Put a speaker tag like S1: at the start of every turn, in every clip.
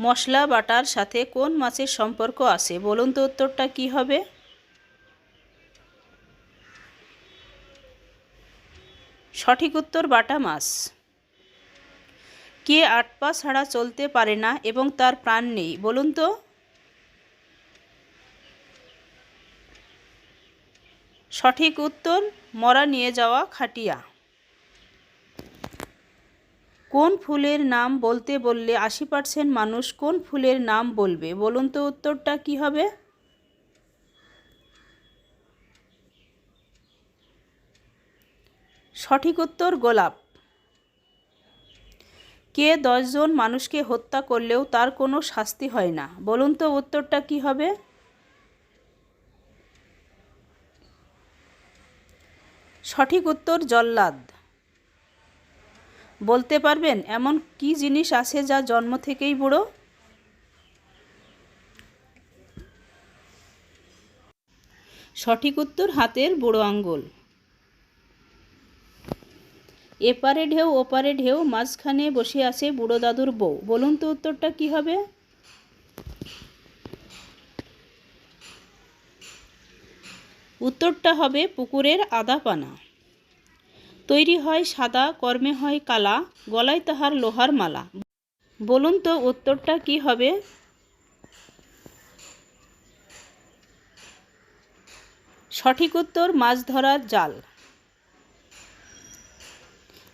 S1: মশলা butter সাথে কোন মাছের সম্পর্ক আছে? বলুন তো উত্তরটা কি হবে? সঠিক উত্তর বাটা মাছ। কে আট পা ছাড়া চলতে পারে না এবং তার প্রাণ নেই? বলুন তো। সঠিক উত্তর, মরা নিয়ে যাওয়া খাটিয়া। কোন ফুলের নাম বলতে বললে আশি পার্সেন্ট মানুষ কোন ফুলের নাম বলবে? বলুন তো উত্তরটা কি হবে? সঠিক উত্তর গোলাপ। কে দশজন মানুষকে হত্যা করলেও তার কোনো শাস্তি হয় না। বলুন তো উত্তরটা কি হবে? সঠিক উত্তর জল্লাদ। বলতে পারবেন এমন কি জিনিস আছে যা জন্ম থেকেই বুড়ো? সঠিক উত্তর, হাতের বুড়ো আঙ্গুল। এপারে ঢেউ, ওপারে ঢেউ, মাঝখানে বসে আছে বুড়ো দাদুর বউ। বলুন তো উত্তরটা কি হবে? উত্তরটা হবে পুকুরের আদা পানা। তৈরি হয় সাদা, কর্মে হয় কালা, গলায় তাহার লোহার মালা। বলুন তো উত্তরটা কি হবে? সঠিক উত্তর, মাছ ধরার জাল।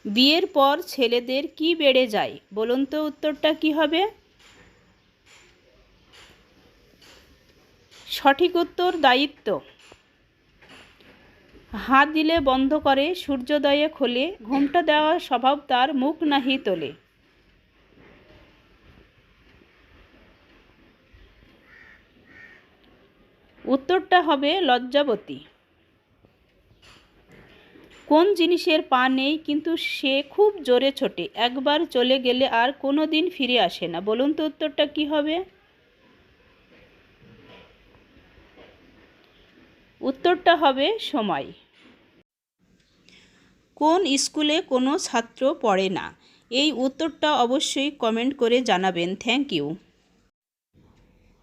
S1: বিয়ের পর ছেলেদের কি বেড়ে যায়? বলুন তো উত্তরটা কি হবে? সঠিক উত্তর, দায়িত্ব। হাত দিলে বন্ধ করে, সূর্যোদয়ে খোলে, ঘুমটা দেওয়ার স্বভাব তার মুখ নাহি তোলে। উত্তরটা হবে লজ্জাবতী। কোন জিনিসের পা নেই, কিন্তু সে খুব জোরে ছোটে। একবার চলে গেলে আর কোনো দিন ফিরে আসে না। বলুন তো উত্তরটা কি হবে? উত্তরটা হবে সময়। কোন স্কুলে কোনো ছাত্র পড়ে না? এই উত্তরটা অবশ্যই কমেন্ট করে জানাবেন। Thank you.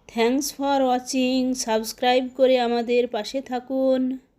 S1: Thanks for watching. Subscribe করে আমাদের পাশে থাকুন।